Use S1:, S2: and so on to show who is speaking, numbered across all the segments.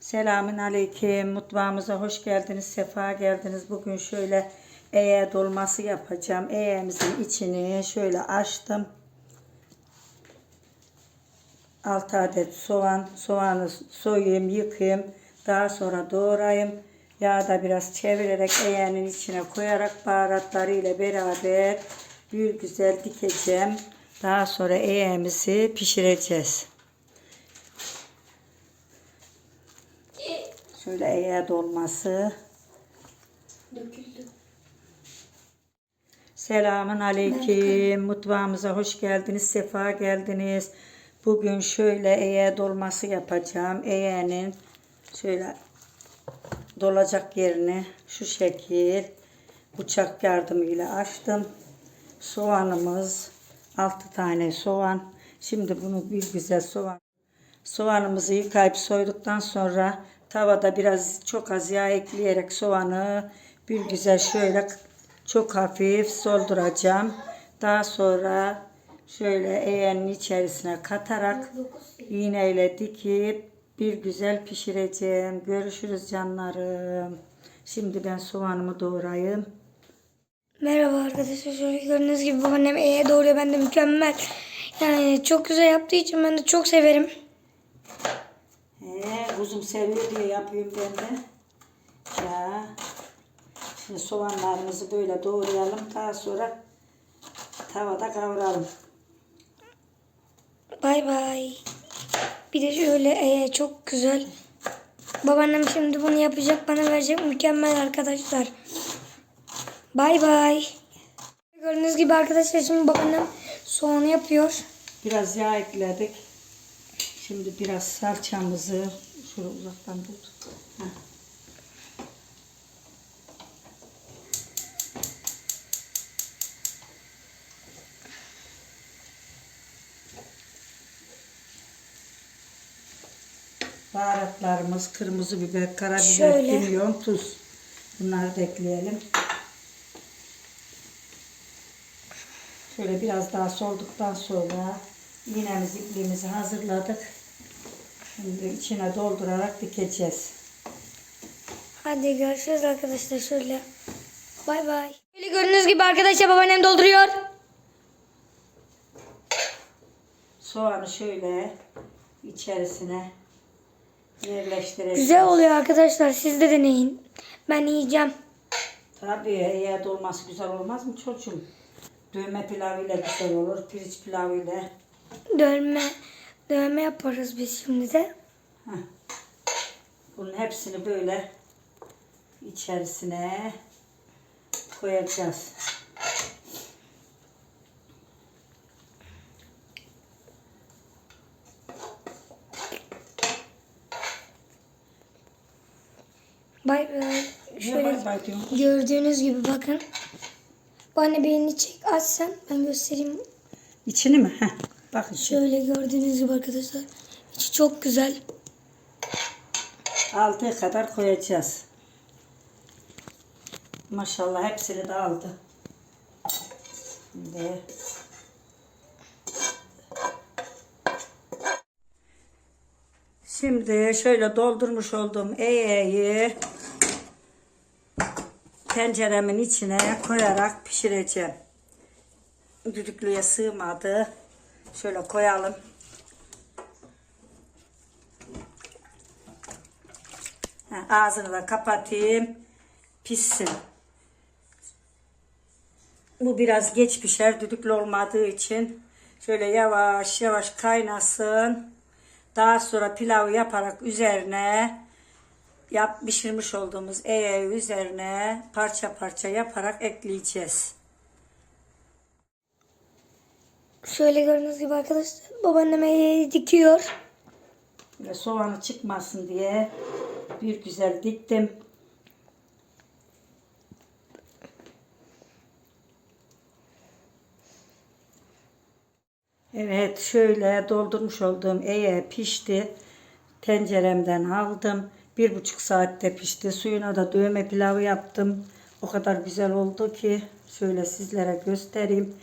S1: Selamün aleyküm. Mutfağımıza hoş geldiniz, sefa geldiniz. Bugün şöyle eğe dolması yapacağım. Eğemizin içini şöyle açtım. 6 adet soğan. Soğanı soyayım, yıkayayım. Daha sonra doğrayayım. Yağda biraz çevirerek eğenin içine koyarak baharatları ile beraber bir güzel dikeceğim. Daha sonra eğemizi pişireceğiz. Şöyle eğe dolması.
S2: Döküldü.
S1: Selamun aleyküm. Mutfağımıza hoş geldiniz, sefa geldiniz. Bugün şöyle eğe dolması yapacağım. Eğenin şöyle dolacak yerini şu şekil bıçak yardımıyla açtım. Soğanımız 6 tane soğan. Şimdi bunu bir güzel soğan Soğanımızı yıkayıp soyduktan sonra tavada biraz çok az yağ ekleyerek soğanı bir güzel şöyle çok hafif solduracağım. Daha sonra şöyle eğenin içerisine katarak iğneyle dikip bir güzel pişireceğim. Görüşürüz canlarım. Şimdi ben soğanımı doğrayayım.
S2: Merhaba arkadaşlar. Şöyle gördüğünüz gibi babaannem E'ye doğruyor. Ben de mükemmel. Yani çok güzel yaptığı için ben de çok severim.
S1: Kuzum seviyor diye yapıyorum ben de. Ya. Şimdi soğanlarımızı böyle doğrayalım. Daha sonra tavada kavuralım.
S2: Bay bay. Bir de şöyle E'ye çok güzel. Babaannem şimdi bunu yapacak. Bana verecek. Mükemmel arkadaşlar. Bay bay. Gördüğünüz gibi arkadaşlar şimdi babaannem soğanı yapıyor.
S1: Biraz yağ ekledik. Şimdi biraz salçamızı şöyle uzaktan tut. Heh. Baharatlarımız kırmızı biber, karabiber,
S2: Şöyle.
S1: kimyon, tuz. Bunları da ekleyelim. Şöyle biraz daha solduktan sonra iğnemizi ipliğimizi hazırladık. Şimdi içine doldurarak dikeceğiz.
S2: Hadi görüşürüz arkadaşlar şöyle. Bay bay. Böyle gördüğünüz gibi arkadaşlar babaannem dolduruyor.
S1: Soğanı şöyle içerisine yerleştireceğiz.
S2: Güzel oluyor arkadaşlar. Siz de deneyin. Ben yiyeceğim.
S1: Tabii eğer dolması güzel olmaz mı çocuğum? Dövme pilavıyla güzel olur, pirinç pilavıyla.
S2: Dövme, dövme yaparız biz şimdi de.
S1: Heh. Bunun hepsini böyle içerisine koyacağız.
S2: Bay bay.
S1: Niye
S2: Şöyle
S1: bay bay
S2: gördüğünüz gibi bakın. Bana beğeni çek açsan ben göstereyim.
S1: İçini mi? Heh. Bakın.
S2: Şöyle gördüğünüz gibi arkadaşlar. İçi çok güzel.
S1: Altıya kadar koyacağız. Maşallah hepsini de aldı. Şimdi Şimdi şöyle doldurmuş olduğum eğeyi tenceremin içine koyarak pişireceğim. Düdüklüye sığmadı. Şöyle koyalım. Ağzını da kapatayım. Pişsin. Bu biraz geç pişer. Düdüklü olmadığı için. Şöyle yavaş yavaş kaynasın. Daha sonra pilavı yaparak üzerine yap pişirmiş olduğumuz eğeyi üzerine parça parça yaparak ekleyeceğiz.
S2: Şöyle gördüğünüz gibi arkadaşlar babaannem eğeyi dikiyor.
S1: Ve soğanı çıkmasın diye bir güzel diktim. Evet şöyle doldurmuş olduğum eğe pişti. Tenceremden aldım. Bir buçuk saatte pişti. Suyuna da dövme pilavı yaptım. O kadar güzel oldu ki şöyle sizlere göstereyim.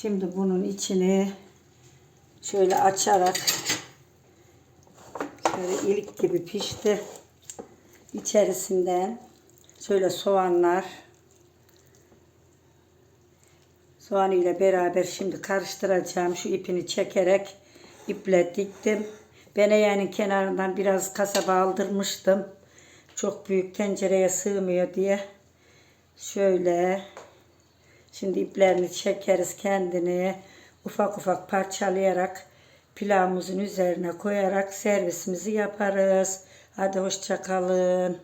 S1: Şimdi bunun içini şöyle açarak şöyle ilik gibi pişti. İçerisinden şöyle soğanlar soğan ile beraber şimdi karıştıracağım. Şu ipini çekerek iple diktim. Ben yani kenarından biraz kasaba aldırmıştım. Çok büyük tencereye sığmıyor diye. Şöyle şimdi iplerini çekeriz kendini ufak ufak parçalayarak pilavımızın üzerine koyarak servisimizi yaparız. Hadi hoşça kalın.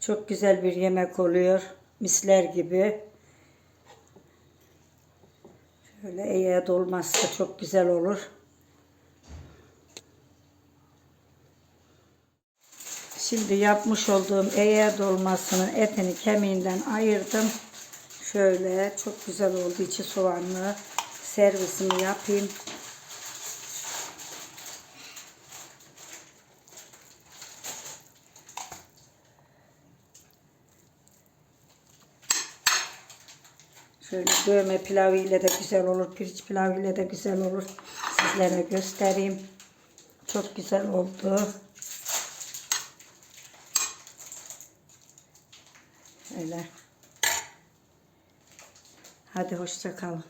S1: Çok güzel bir yemek oluyor. Misler gibi. Şöyle eğer dolmazsa çok güzel olur. Şimdi yapmış olduğum eğer dolmasının etini kemiğinden ayırdım. Şöyle çok güzel oldu içi soğanlı. Servisimi yapayım. Şöyle dövme pilavı ile de güzel olur. Pirinç pilavı ile de güzel olur. Sizlere göstereyim. Çok güzel oldu. Öyle. Hadi hoşça kalın.